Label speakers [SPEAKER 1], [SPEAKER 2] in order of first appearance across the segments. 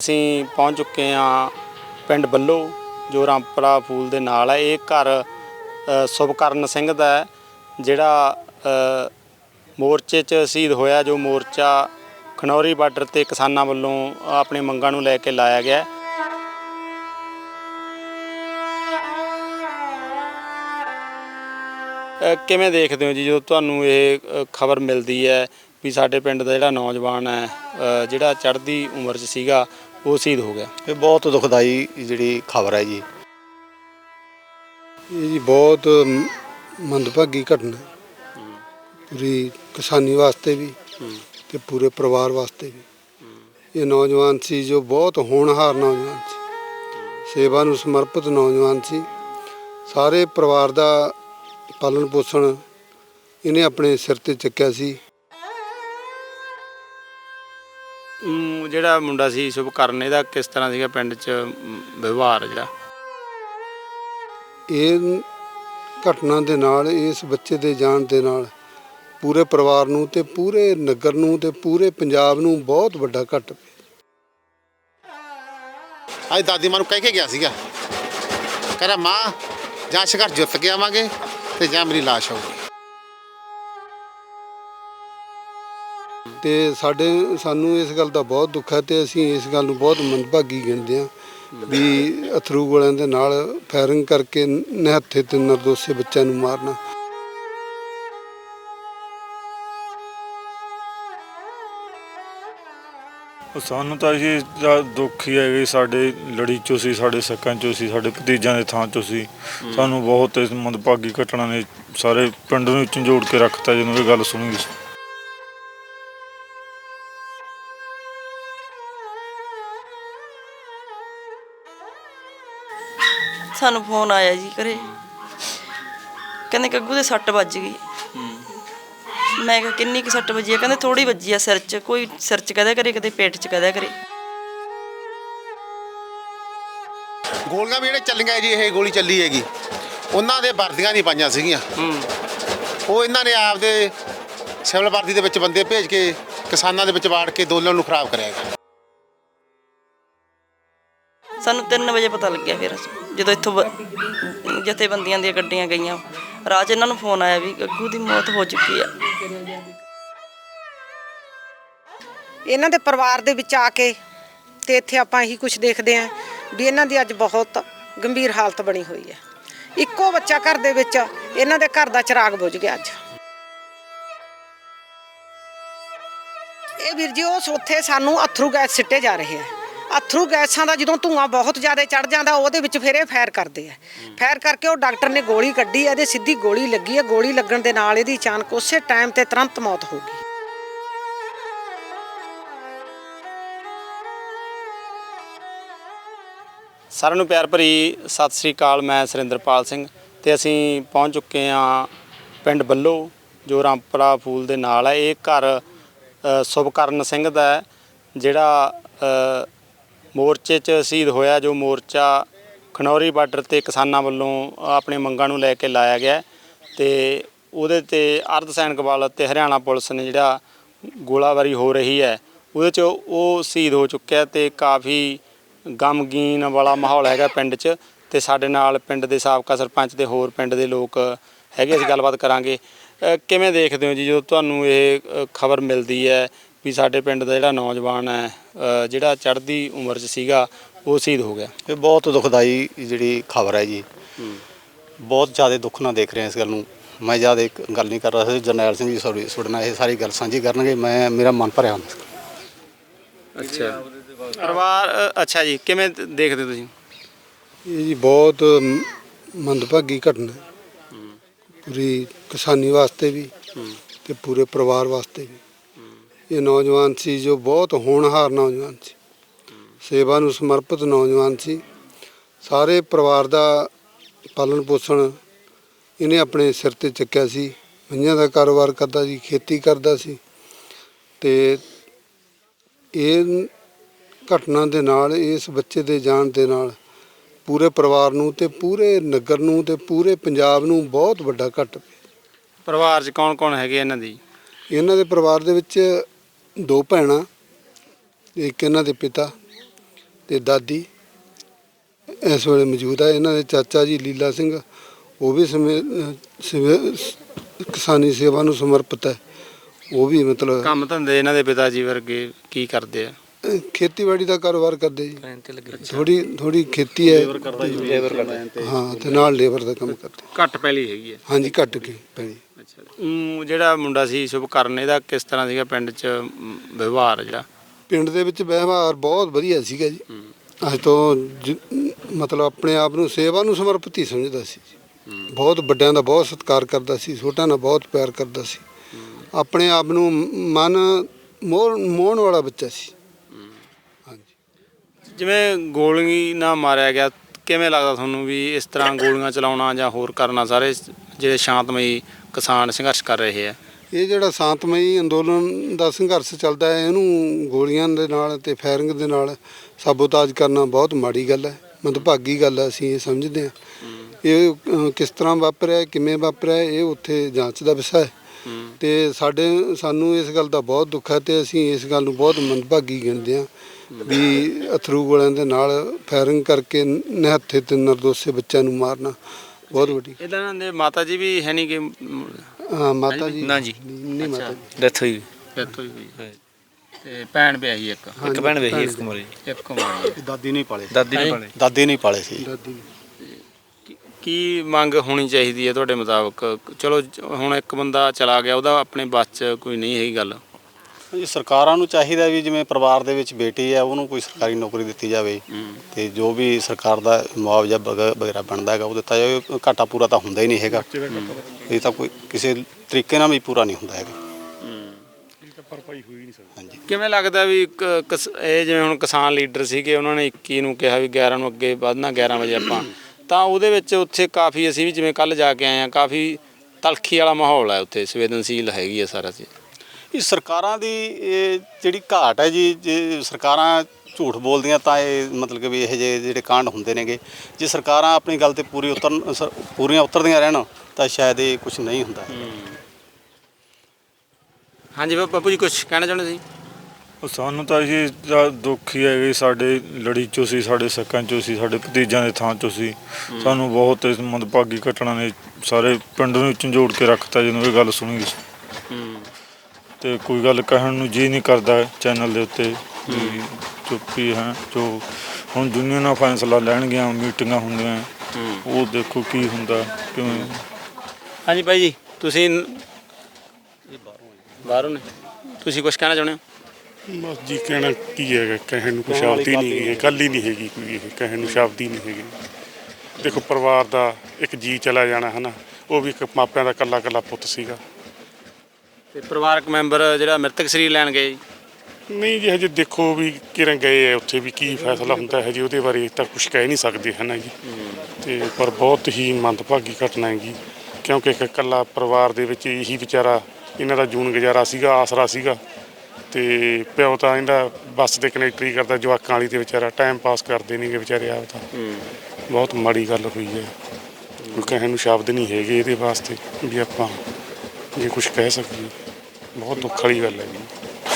[SPEAKER 1] ਅਸੀਂ ਪਹੁੰਚ ਚੁੱਕੇ ਹਾਂ ਪਿੰਡ ਬੱਲੋ ਜੋ ਰਾਮਪੁਰਾ ਫੂਲ ਦੇ ਨਾਲ ਹੈ ਇਹ ਘਰ ਸੁਭਕਰਨ ਸਿੰਘ ਦਾ ਹੈ ਜਿਹੜਾ ਅ, ਮੋਰਚੇ 'ਚ ਸ਼ਹੀਦ ਹੋਇਆ ਜੋ ਮੋਰਚਾ ਖਨੌਰੀ ਬਾਰਡਰ ਤੇ ਕਿਸਾਨਾਂ ਵੱਲੋਂ ਆਪਣੀ ਮੰਗਾਂ ਨੂੰ ਲੈ ਕੇ ਲਾਇਆ ਗਿਆ ਹੈ। ਅ, ਕਿਵੇਂ ਦੇਖਦੇ ਹੋ ਜੀ ਜਦੋਂ ਤੁਹਾਨੂੰ ਇਹ ਖਬਰ ਮਿਲਦੀ ਹੈ ਵੀ ਸਾਡੇ ਪਿੰਡ ਦਾ ਜਿਹੜਾ ਨੌਜਵਾਨ ਹੈ ਅ, ਜਿਹੜਾ ਚੜ੍ਹਦੀ ਉਮਰ 'ਚ ਸੀਗਾ ਉਹ ਸ਼ਹੀਦ ਹੋ ਗਿਆ।
[SPEAKER 2] ਇਹ ਬਹੁਤ ਦੁਖਦਾਈ ਜਿਹੜੀ ਖਬਰ ਹੈ ਜੀ।
[SPEAKER 3] ਇਹ ਜੀ ਬਹੁਤ ਮੰਦਭਾਗੀ ਘਟਨਾ ਹੈ। ਪੂਰੀ ਕਿਸਾਨੀ ਵਾਸਤੇ ਵੀ ਤੇ ਪੂਰੇ ਪਰਿਵਾਰ ਵਾਸਤੇ ਵੀ। ਇਹ ਨੌਜਵਾਨ ਸੀ ਜੋ ਬਹੁਤ ਹੋਣਹਾਰ ਨੌਜਵਾਨ ਸੀ। ਸੇਵਾ ਨੂੰ ਸਮਰਪਿਤ ਨੌਜਵਾਨ ਸੀ। ਸਾਰੇ ਪਰਿਵਾਰ ਦਾ ਪਾਲਣ ਪੋਸ਼ਣ ਇਹਨੇ ਆਪਣੇ ਸਿਰ ਤੇ ਚੱਕਿਆ ਸੀ।
[SPEAKER 1] ਜਿਹੜਾ ਮੁੰਡਾ ਸੀ ਸੁਭਕਰਨ ਇਹਦਾ ਕਿਸ ਤਰ੍ਹਾਂ ਸੀਗਾ ਪਿੰਡ 'ਚ ਵਿਵਹਾਰ ਜਿਹੜਾ?
[SPEAKER 3] ਇਹ ਘਟਨਾ ਦੇ ਨਾਲ ਇਸ ਬੱਚੇ ਦੇ ਜਾਣ ਦੇ ਨਾਲ ਪੂਰੇ ਪਰਿਵਾਰ ਨੂੰ ਤੇ ਪੂਰੇ ਨਗਰ ਨੂੰ ਤੇ ਪੂਰੇ ਪੰਜਾਬ ਨੂੰ ਬਹੁਤ ਵੱਡਾ ਘਟ ਪਿਆ।
[SPEAKER 4] ਅੱਜ ਦਾਦੀ ਮਾਂ ਨੂੰ ਕਹਿ ਕੇ ਗਿਆ ਸੀਗਾ। ਕਹਿੰਦਾ ਮਾਂ ਜਾਂ ਸ਼ਿਕਾਰ ਜਿੱਤ ਕੇ ਆਵਾਂਗੇ ਤੇ ਜਾਂ ਮੇਰੀ ਲਾਸ਼ ਆਊਗੀ।
[SPEAKER 3] ਤੇ ਸਾਡੇ, ਸਾਨੂੰ ਇਸ ਗੱਲ ਦਾ ਬਹੁਤ ਦੁੱਖ ਹੈ ਤੇ ਅਸੀਂ ਇਸ ਗੱਲ ਨੂੰ ਬਹੁਤ ਮੰਦਭਾਗੀ ਗਿਣਦੇ ਹਾਂ ਵੀ ਅਥਰੂ ਗੋਲਿਆਂ ਦੇ ਨਾਲ ਫਾਇਰਿੰਗ ਕਰਕੇ ਨਿਹੱਥੇ ਤੇ ਨਿਰਦੋਸ਼ੇ ਬੱਚਿਆਂ ਨੂੰ ਮਾਰਨਾ।
[SPEAKER 5] ਸਾਨੂੰ ਤਾਂ ਇਹ ਦਾ ਦੁੱਖ ਹੀ ਹੈ ਵੀ ਸਾਡੇ ਲੜੀ ਚੋਂ ਸੀ, ਸਾਡੇ ਸੱਕਾਂ ਚੋਂ ਸੀ, ਸਾਡੇ ਭਤੀਜਾਂ ਦੇ ਥਾਂ ਚੋਂ ਸੀ। ਸਾਨੂੰ ਬਹੁਤ ਇਸ ਮੰਦਭਾਗੀ ਘਟਨਾ ਨੇ ਸਾਰੇ ਪਿੰਡ ਨੂੰ ਝੰਜੋੜ ਕੇ ਰੱਖਤਾ ਜਦੋਂ ਇਹ ਗੱਲ ਸੁਣੀ
[SPEAKER 6] ਸਾਨੂੰ ਫੋਨ ਆਇਆ ਜੀ ਘਰੇ। ਕਹਿੰਦੇ ਗੱਗੂ ਦੇ ਸੱਟ ਵੱਜ ਗਈ। ਮੈਂ ਕਿਹਾ, ਕਿੰਨੀ ਕੁ ਸੱਟ ਵੱਜੀ ਆ? ਕਹਿੰਦੇ ਥੋੜੀ ਵੱਜੀ ਆ ਸਿਰ 'ਚ, ਕੋਈ ਸਿਰ 'ਚ ਕਹਦਾ ਕਰੇ ਕਦੇ ਪੇਟ 'ਚ ਕਹਦਾ ਕਰੇ।
[SPEAKER 4] ਗੋਲੀਆਂ ਵੀ ਜਿਹੜੇ ਚੱਲੀਆਂ ਜੀ, ਇਹ ਗੋਲੀ ਚੱਲੀ ਹੈਗੀ। ਉਹਨਾਂ ਦੇ ਵਰਦੀਆਂ ਨਹੀਂ ਪਾਈਆਂ ਸੀਗੀਆਂ। ਉਹ ਇਹਨਾਂ ਨੇ ਆਪਦੇ ਸਿਵਲ ਵਰਦੀ ਦੇ ਵਿੱਚ ਬੰਦੇ ਭੇਜ ਕੇ ਕਿਸਾਨਾਂ ਦੇ ਵਿੱਚ ਵਾੜ ਕੇ ਦੋਲਾਂ ਨੂੰ ਖਰਾਬ ਕਰਿਆ ਹੈਗਾ।
[SPEAKER 6] ਸਾਨੂੰ 3 ਵਜੇ ਪਤਾ ਲੱਗਿਆ ਫਿਰ ਜਦੋਂ ਇੱਥੋਂ ਜਥੇਬੰਦੀਆਂ ਦੀਆਂ ਗੱਡੀਆਂ ਗਈਆਂ। ਰਾਹ 'ਚ ਇਹਨਾਂ ਨੂੰ ਫੋਨ ਆਇਆ ਵੀ ਗੱਗੂ ਦੀ ਮੌਤ ਹੋ ਚੁੱਕੀ ਆ।
[SPEAKER 7] ਇਹਨਾਂ ਦੇ ਪਰਿਵਾਰ ਦੇ ਵਿੱਚ ਆ ਕੇ ਤੇ ਇੱਥੇ ਆਪਾਂ ਇਹੀ ਕੁਝ ਦੇਖਦੇ ਆਂ ਵੀ ਇਹਨਾਂ ਦੀ ਅੱਜ ਬਹੁਤ ਗੰਭੀਰ ਹਾਲਤ ਬਣੀ ਹੋਈ ਹੈ। ਇੱਕੋ ਬੱਚਾ ਘਰ ਦੇ ਵਿੱਚ, ਇਹਨਾਂ ਦੇ ਘਰ ਦਾ ਚਿਰਾਗ ਬੁਝ ਗਿਆ ਅੱਜ। ਇਹ ਵੀਰ ਜੀ ਉਸ ਉੱਥੇ ਸਾਨੂੰ ਅਥਰੂ ਗੈਸ ਸਿੱਟੇ ਜਾ ਰਹੇ ਆ। ਅਥਰੂ ਗੈਸਾਂ ਦਾ ਜਦੋਂ ਧੂਆਂ ਬਹੁਤ ਜ਼ਿਆਦਾ ਚੜ ਜਾਂਦਾ, ਉਹਦੇ ਵਿੱਚ ਫਿਰ ਇਹ ਫਾਇਰ ਕਰਦੇ ਆ। ਫਾਇਰ ਕਰਕੇ ਉਹ ਡਾਕਟਰ ਨੇ ਗੋਲੀ ਕੱਢੀ ਆ ਇਹਦੇ ਸਿੱਧੀ ਗੋਲੀ ਲੱਗੀ ਹੈ ਗੋਲੀ ਲੱਗਣ ਦੇ ਨਾਲ ਇਹਦੀ ਅਚਾਨਕ ਉਸੇ ਟਾਈਮ ਤੇ ਤੁਰੰਤ ਮੌਤ ਹੋ ਗਈ।
[SPEAKER 1] ਸਾਰਿਆਂ ਨੂੰ ਪਿਆਰ ਭਰੀ ਸਤਿ ਸ੍ਰੀ ਅਕਾਲ, ਮੈਂ ਸੁਰਿੰਦਰਪਾਲ ਸਿੰਘ ਤੇ ਅਸੀਂ ਪਹੁੰਚ ਚੁੱਕੇ ਹਾਂ ਪਿੰਡ ਬੱਲੋ, ਜੋ ਰਾਮਪੁਰਾ ਫੂਲ ਦੇ ਨਾਲ ਹੈ ਇਹ ਘਰ ਸੁਭਕਰਨ ਸਿੰਘ ਦਾ ਜਿਹੜਾ ਮੋਰਚੇ 'ਚ ਸ਼ਹੀਦ ਹੋਇਆ ਜੋ ਮੋਰਚਾ ਖਨੌਰੀ ਬਾਰਡਰ ਤੇ ਕਿਸਾਨਾਂ ਵੱਲੋਂ ਆਪਣੇ ਮੰਗਾਂ ਨੂੰ ਲੈ ਕੇ ਲਾਇਆ ਗਿਆ ਹੈ ਤੇ ਉਹਦੇ ਤੇ ਅਰਧ ਸੈਨਿਕ ਬਲ ਤੇ ਹਰਿਆਣਾ ਪੁਲਿਸ ਨੇ ਜਿਹੜਾ ਗੋਲਾਬਾਰੀ ਹੋ ਰਹੀ ਹੈ, ਉਹਦੇ 'ਚ ਉਹ ਸ਼ਹੀਦ ਹੋ ਚੁੱਕਿਆ ਤੇ ਕਾਫੀ ਗਮਗੀਨ ਵਾਲਾ ਮਾਹੌਲ ਹੈਗਾ ਪਿੰਡ 'ਚ ਤੇ ਸਾਡੇ ਨਾਲ ਪਿੰਡ ਦੇ ਸਾਬਕਾ ਸਰਪੰਚ ਤੇ ਹੋਰ ਪਿੰਡ ਦੇ ਲੋਕ ਹੈਗੇ, ਅਸੀਂ ਗੱਲਬਾਤ ਕਰਾਂਗੇ। ਕਿਵੇਂ ਦੇਖਦੇ ਹੋ ਜੀ ਜਦੋਂ ਤੁਹਾਨੂੰ ਇਹ ਖਬਰ ਮਿਲਦੀ ਹੈ ਵੀ ਸਾਡੇ ਪਿੰਡ ਦਾ ਜਿਹੜਾ ਨੌਜਵਾਨ ਹੈ ਜਿਹੜਾ ਚੜ੍ਹਦੀ ਉਮਰ 'ਚ ਸੀਗਾ ਉਹ ਸ਼ਹੀਦ ਹੋ ਗਿਆ।
[SPEAKER 2] ਇਹ ਬਹੁਤ ਦੁਖਦਾਈ ਜਿਹੜੀ ਖਬਰ ਹੈ ਜੀ। ਬਹੁਤ ਜ਼ਿਆਦਾ ਦੁੱਖ ਨਾਲ ਦੇਖ ਰਹੇ ਹਾਂ ਇਸ ਗੱਲ ਨੂੰ। ਮੈਂ ਜ਼ਿਆਦਾ ਇੱਕ ਗੱਲ ਨਹੀਂ ਕਰ ਰਿਹਾ ਸੀ ਜਰਨੈਲ ਸਿੰਘ ਜੀ ਸੌਰੀ ਨਾਲ ਇਹ ਸਾਰੀ ਗੱਲ ਸਾਂਝੀ ਕਰਨਗੇ। ਮੈਂ ਮੇਰਾ ਮਨ ਭਰਿਆ ਹੁੰਦਾ
[SPEAKER 1] ਅੱਛਾ। ਪਰਿਵਾਰ ਅ, ਅੱਛਾ ਜੀ ਕਿਵੇਂ ਦੇਖਦੇ ਹੋ ਤੁਸੀਂ?
[SPEAKER 3] ਇਹ ਜੀ ਬਹੁਤ ਮੰਦਭਾਗੀ ਘਟਨਾ ਹੈ। ਪੂਰੀ ਕਿਸਾਨੀ ਵਾਸਤੇ ਵੀ ਤੇ ਪੂਰੇ ਪਰਿਵਾਰ ਵਾਸਤੇ ਵੀ। ਇਹ ਨੌਜਵਾਨ ਸੀ ਜੋ ਬਹੁਤ ਹੋਣਹਾਰ ਨੌਜਵਾਨ ਸੀ। ਸੇਵਾ ਨੂੰ ਸਮਰਪਿਤ ਨੌਜਵਾਨ ਸੀ। ਸਾਰੇ ਪਰਿਵਾਰ ਦਾ ਪਾਲਣ ਪੋਸ਼ਣ ਇਹਨੇ ਆਪਣੇ ਸਿਰ ਤੇ ਚੱਕਿਆ ਸੀ। ਮਈਆਂ ਦਾ ਕਾਰੋਬਾਰ ਕਰਦਾ ਸੀ ਖੇਤੀ ਕਰਦਾ ਸੀ ਤੇ ਇਹ ਘਟਨਾ ਦੇ ਨਾਲ ਇਸ ਬੱਚੇ ਦੇ ਜਾਣ ਦੇ ਨਾਲ ਪੂਰੇ ਪਰਿਵਾਰ ਨੂੰ ਤੇ ਪੂਰੇ ਨਗਰ ਨੂੰ ਤੇ ਪੂਰੇ ਪੰਜਾਬ ਨੂੰ ਬਹੁਤ ਵੱਡਾ ਘਟ ਪਿਆ।
[SPEAKER 1] ਪਰਿਵਾਰ 'ਚ ਕੌਣ ਕੌਣ ਹੈਗੇ ਇਹਨਾਂ ਦੀ?
[SPEAKER 3] ਇਹਨਾਂ ਦੇ ਪਰਿਵਾਰ ਦੇ ਵਿੱਚ ਦੋ ਭੈਣਾਂ ਇੱਕ ਇਹਨਾਂ ਦੇ ਪਿਤਾ ਤੇ ਦਾਦੀ। ਇਸ ਵੇਲੇ ਮੌਜੂਦ ਹੈ ਇਹਨਾਂ ਦੇ ਚਾਚਾ ਜੀ ਲੀਲਾ ਸਿੰਘ। ਉਹ ਵੀ ਸਮੇ- ਸਿਵ- ਕਿਸਾਨੀ ਸੇਵਾ ਨੂੰ ਸਮਰਪਿਤ ਹੈ। ਉਹ ਵੀ ਮਤਲਬ
[SPEAKER 1] ਕੰਮ ਧੰਦੇ ਇਹਨਾਂ ਦੇ ਪਿਤਾ ਜੀ ਵਰਗੇ ਕੀ ਕਰਦੇ ਆ?
[SPEAKER 3] ਅਹ ਖੇਤੀਬਾੜੀ ਦਾ ਕਾਰੋਬਾਰ ਕਰਦੇ ਜੀ। ਥੋੜੀ ਥੋੜੀ ਖੇਤੀ ਹੈ। ਹਾਂ ਤੇ ਨਾਲ ਲੇਬਰ ਦਾ ਕੰਮ ਕਰਦੇ।
[SPEAKER 1] ਘੱਟ ਪੈਲੀ ਹੈਗੀ ਹੈ।
[SPEAKER 3] ਹਾਂਜੀ ਘੱਟ ਕੇ ਪੈਣੀ
[SPEAKER 1] ਅੱਛਾ ਊਂ ਜਿਹੜਾ ਮੁੰਡਾ ਸੀ ਸ਼ੁਭਕਰਨ ਇਹਦਾ ਕਿਸ ਤਰ੍ਹਾਂ ਸੀਗਾ ਪਿੰਡ 'ਚ ਵਿਵਹਾਰ ਜਿਹੜਾ?
[SPEAKER 3] ਪਿੰਡ ਦੇ ਵਿੱਚ ਵਿਵਹਾਰ ਬਹੁਤ ਵਧੀਆ ਸੀਗਾ ਜੀ। ਅੱਜ ਤੋਂ ਜ- ਮਤਲਬ ਆਪਣੇ ਆਪ ਨੂੰ ਸੇਵਾ ਨੂੰ ਸਮਰਪਿਤ ਹੀ ਸਮਝਦਾ ਸੀ ਜੀ। ਬਹੁਤ ਵੱਡਿਆਂ ਦਾ ਬਹੁਤ ਸਤਿਕਾਰ ਕਰਦਾ ਸੀ ਛੋਟਿਆਂ ਨਾਲ ਬਹੁਤ ਪਿਆਰ ਕਰਦਾ ਸੀ। ਆਪਣੇ ਆਪ ਨੂੰ ਮਨ ਮੋਹ ਮੋਹਣ ਵਾਲਾ ਬੱਚਾ ਸੀ। ਹਾਂਜੀ।
[SPEAKER 1] ਜਿਵੇਂ ਗੋਲੀ ਨਾਲ ਮਾਰਿਆ ਗਿਆ ਕਿਵੇਂ ਲੱਗਦਾ ਤੁਹਾਨੂੰ ਵੀ ਇਸ ਤਰ੍ਹਾਂ ਗੋਲੀਆਂ ਚਲਾਉਣਾ ਜਾਂ ਹੋਰ ਕਰਨਾ ਸਾਰੇ ਜਿਹੜੇ ਸ਼ਾਂਤਮਈ ਕਿਸਾਨ ਸੰਘਰਸ਼ ਕਰ ਰਹੇ ਆ।
[SPEAKER 3] ਇਹ ਜਿਹੜਾ ਸ਼ਾਂਤਮਈ ਅੰਦੋਲਨ ਦਾ ਸੰਘਰਸ਼ ਚੱਲਦਾ ਹੈ ਇਹਨੂੰ ਗੋਲੀਆਂ ਦੇ ਨਾਲ ਤੇ ਫਾਇਰਿੰਗ ਦੇ ਨਾਲ ਸਾਬੋਤਾਜ ਕਰਨਾ ਬਹੁਤ ਮਾੜੀ ਗੱਲ ਹੈ ਮੰਦਭਾਗੀ ਗੱਲ ਹੈ ਅਸੀਂ ਇਹ ਸਮਝਦੇ ਹਾਂ। ਇਹ ਕਿਸ ਤਰ੍ਹਾਂ ਵਾਪਰਿਆ ਕਿਵੇਂ ਵਾਪਰਿਆ ਇਹ ਉੱਥੇ ਜਾਂਚ ਦਾ ਵਿਸ਼ਾ ਹੈ। ਤੇ ਸਾਡੇ ਸਾਨੂੰ ਇਸ ਗੱਲ ਦਾ ਬਹੁਤ ਦੁੱਖ ਹੈ ਤੇ ਅਸੀਂ ਇਸ ਗੱਲ ਨੂੰ ਬਹੁਤ ਮੰਦਭਾਗੀ ਗਿਣਦੇ ਹਾਂ ਵੀ ਅਥਰੂ ਗੋਲਿਆਂ ਦੇ ਨਾਲ ਫਾਇਰਿੰਗ ਕਰਕੇ ਨਿਹੱਥੇ ਤੇ ਨਿਰਦੋਸ਼ੇ ਬੱਚਿਆਂ ਨੂੰ ਮਾਰਨਾ ਬਹੁਤ ਵੱਡੀ।
[SPEAKER 1] ਇਹਦਾ ਦੇ ਮਾਤਾ ਜੀ ਵੀ ਹੈ ਨਹੀਂ ਕਿ
[SPEAKER 3] ਹਾਂ ਮਾਤਾ ਜੀ
[SPEAKER 8] ਨਾ ਜੀ।
[SPEAKER 3] ਨਹੀਂ ਮਾਤਾ ਜੀ
[SPEAKER 8] ਡੈਥ ਹੋਈ।
[SPEAKER 1] ਡੈਥ ਹੋਈ ਹੋਈ ਤੇ ਭੈਣ ਵਿਆਹੀ ਇੱਕ।
[SPEAKER 8] ਇੱਕ ਭੈਣ ਵੇਹੀ ਇੱਕ ਕੁਮਾਰੀ
[SPEAKER 1] ਇੱਕ।
[SPEAKER 2] ਦਾਦੀ ਨਹੀਂ ਪਾਲੇ।
[SPEAKER 8] ਦਾਦੀ ਨੇ
[SPEAKER 1] ਹੈਂ?
[SPEAKER 8] ਪਾਲੇ।
[SPEAKER 2] ਦਾਦੀ ਨਹੀਂ ਪਾਲੇ ਸੀ।
[SPEAKER 3] ਦਾਦੀ
[SPEAKER 1] ਕੀ ਮੰਗ ਹੋਣੀ ਚਾਹੀਦੀ ਹੈ ਤੁਹਾਡੇ ਮੁਤਾਬਕ? ਚਲੋ ਜ- ਹੁਣ ਇੱਕ ਬੰਦਾ ਚਲਾ ਗਿਆ ਉਹਦਾ ਆਪਣੇ ਬਸ 'ਚ ਕੋਈ ਨਹੀਂ ਹੈਗੀ ਗੱਲ।
[SPEAKER 2] ਜੀ ਸਰਕਾਰਾਂ ਨੂੰ ਚਾਹੀਦਾ ਵੀ ਜਿਵੇਂ ਪਰਿਵਾਰ ਦੇ ਵਿੱਚ ਬੇਟੀ ਹੈ ਉਹਨੂੰ ਕੋਈ ਸਰਕਾਰੀ ਨੌਕਰੀ ਦਿੱਤੀ ਜਾਵੇ ਤੇ ਜੋ ਵੀ ਸਰਕਾਰ ਦਾ ਮੁਆਵਜ਼ਾ ਵਗ- ਵਗੈਰਾ ਬਣਦਾ ਹੈਗਾ ਉਹ ਦਿੱਤਾ ਜਾਵੇ। ਘਾਟਾ ਪੂਰਾ ਤਾਂ ਹੁੰਦਾ ਹੀ ਨਹੀਂ ਹੈਗਾ। ਇਹ ਤਾਂ ਕੋਈ ਕਿਸੇ ਤਰੀਕੇ ਨਾਲ ਵੀ ਪੂਰਾ ਨਹੀਂ ਹੁੰਦਾ ਹੈਗਾ।
[SPEAKER 1] ਕਿਵੇਂ ਲੱਗਦਾ ਵੀ ਕ- ਕਿਸ- ਇਹ ਜਿਵੇਂ ਹੁਣ ਕਿਸਾਨ ਲੀਡਰ ਸੀਗੇ ਉਹਨਾਂ ਨੇ 21 ਨੂੰ ਕਿਹਾ ਵੀ 11 ਨੂੰ ਅੱਗੇ ਵਧਣਾ 11 ਵਜੇ ਆਪਾਂ। ਤਾਂ ਉਹਦੇ ਵਿੱਚ ਉੱਥੇ ਕਾਫੀ ਅਸੀਂ ਵੀ ਜਿਵੇਂ ਕੱਲ ਜਾ ਕੇ ਆਏ ਆ ਕਾਫੀ ਤਲਖੀ ਵਾਲਾ ਮਾਹੌਲ ਹੈ ਉੱਥੇ ਸੰਵੇਦਨਸ਼ੀਲ ਹੈਗੀ ਹੈ ਸਾਰਾ ਚੀਜ਼।
[SPEAKER 2] ਇਹ ਸਰਕਾਰਾਂ ਦੀ ਇਹ ਜਿਹੜੀ ਘਾਟ ਹੈ ਜੀ ਜੇ ਸਰਕਾਰਾਂ ਝੂਠ ਬੋਲਦੀਆਂ ਤਾਂ ਇਹ ਮਤਲਬ ਕਿ ਵੀ ਇਹ ਜਿਹੇ ਜਿਹੜੇ ਕਾਂਡ ਹੁੰਦੇ ਨੇਗੇ। ਜੇ ਸਰਕਾਰਾਂ ਆਪਣੀ ਗੱਲ ਤੇ ਪੂਰੀ ਉਤਰਨ ਸ- ਪੂਰੀਆਂ ਉਤਰਦੀਆਂ ਰਹਿਣ ਤਾਂ ਸ਼ਾਇਦ ਇਹ ਕੁਝ ਨਹੀਂ ਹੁੰਦਾ।
[SPEAKER 1] ਹਾਂਜੀ ਬਾ- ਬਾਪੂ ਜੀ ਕੁਝ ਕਹਿਣਾ ਚਾਹੁੰਦੇ ਸੀ?
[SPEAKER 5] ਉਹ ਸਾਨੂੰ ਤਾਂ ਇਹ ਦਾ ਦੁੱਖ ਹੀ ਹੈ ਵੀ ਸਾਡੇ ਲੜੀ ਚੋਂ ਸੀ ਸਾਡੇ ਸੱਕਾਂ ਚੋਂ ਸੀ ਸਾਡੇ ਭਤੀਜਾਂ ਦੇ ਥਾਂ ਚੋਂ ਸੀ। ਸਾਨੂੰ ਬਹੁਤ ਇਸ ਮੰਦਭਾਗੀ ਘਟਨਾ ਨੇ ਸਾਰੇ ਪਿੰਡ ਨੂੰ ਝੰਜੋੜ ਕੇ ਰੱਖਤਾ ਜਦੋਂ ਇਹ ਗੱਲ ਸੁਣੀ। ਤੇ ਕੋਈ ਗੱਲ ਕਹਿਣ ਨੂੰ ਜੀ ਨਹੀਂ ਕਰਦਾ ਚੈਨਲ ਦੇ ਉੱਤੇ ਵੀ ਚੁੱਪੀ ਹੈ ਜੋ ਹੁਣ ਦੁਨੀਆ ਨਾਲ ਫੈਸਲਾ ਲੈਣਗੀਆਂ ਮੀਟਿੰਗਾਂ ਹੁੰਦੀਆਂ ਉਹ ਦੇਖੋ ਕੀ ਹੁੰਦਾ ਕਿਵੇਂ
[SPEAKER 1] ਹਾਂਜੀ ਭਾਈ ਜੀ ਤੁਸੀਂ ਬਾਹਰੋਂ ਨੇ? ਤੁਸੀਂ ਕੁਝ ਕਹਿਣਾ ਚਾਹੁੰਦੇ ਹੋ?
[SPEAKER 9] ਬਸ ਜੀ ਕਹਿਣਾ ਕੀ ਹੈਗਾ ਕਹਿਣ ਨੂੰ ਕੋਈ ਸ਼ਬਦ ਹੀ ਨਹੀਂ ਹੈ ਗੱਲ ਹੀ ਨਹੀਂ ਹੈਗੀ ਕੋਈ ਇਹ ਕਹਿਣ ਨੂੰ ਸ਼ਬਦ ਹੀ ਨਹੀਂ ਹੈਗੇ। ਦੇਖੋ ਪਰਿਵਾਰ ਦਾ ਇੱਕ ਜੀ ਚਲਾ ਜਾਣਾ ਹਨਾ? ਉਹ ਵੀ ਇੱਕ ਮਾਪਿਆਂ ਦਾ ਕੱਲਾ ਕੱਲਾ ਪੁੱਤ ਸੀਗਾ।
[SPEAKER 1] ਤੇ ਪਰਿਵਾਰਕ ਮੈਂਬਰ ਜਿਹੜਾ ਮ੍ਰਿਤਕ ਸਰੀਰ ਲੈਣ ਗਏ ਜੀ।
[SPEAKER 9] ਨਹੀਂ ਜੀ ਹਜੇ ਦੇਖੋ ਵੀ ਕਿਰਨ ਗਏ ਆ ਉੱਥੇ ਵੀ ਕੀ ਫੈਸਲਾ ਹੁੰਦਾ ਹੈ ਜੀ ਉਹਦੇ ਬਾਰੇ ਤਾਂ ਕੁਝ ਕਹਿ ਨਹੀਂ ਸਕਦੇ ਹਨਾ ਜੀ? ਤੇ ਪਰ ਬਹੁਤ ਹੀ ਮੰਦਭਾਗੀ ਘਟਨਾ ਹੈਗੀ ਕਿਉਂਕਿ ਇੱਕ ਇਕੱਲਾ ਪਰਿਵਾਰ ਦੇ ਵਿੱਚ ਇਹੀ ਵਿਚਾਰਾ ਇਹਨਾਂ ਦਾ ਜੂਨ ਗੁਜ਼ਾਰਾ ਸੀਗਾ ਆਸਰਾ ਸੀਗਾ ਤੇ ਪਿਓ ਤਾਂ ਇਹਦਾ ਬੱਸ ਦੇ ਕਨੈਕਟਰੀ ਕਰਦਾ ਜਵਾਕਾਂ ਵਾਲੀ ਤੇ ਵਿਚਾਰਾ ਟਾਈਮ ਪਾਸ ਕਰਦੇ ਨੇਗੇ ਵਿਚਾਰੇ ਆਪ ਤਾਂ। ਬਹੁਤ ਮਾੜੀ ਗੱਲ ਹੋਈ ਹੈ। ਕੋਈ ਕਹਿਣ ਨੂੰ ਸ਼ਬਦ ਨਹੀਂ ਹੈਗੇ ਇਹਦੇ ਵਾਸਤੇ ਵੀ ਆਪਾਂ ਜੇ ਕੁਝ ਕਹਿ ਸਕੀਏ। ਬਹੁਤ ਦੁੱਖ ਵਾਲੀ ਗੱਲ ਹੈ ਜੀ।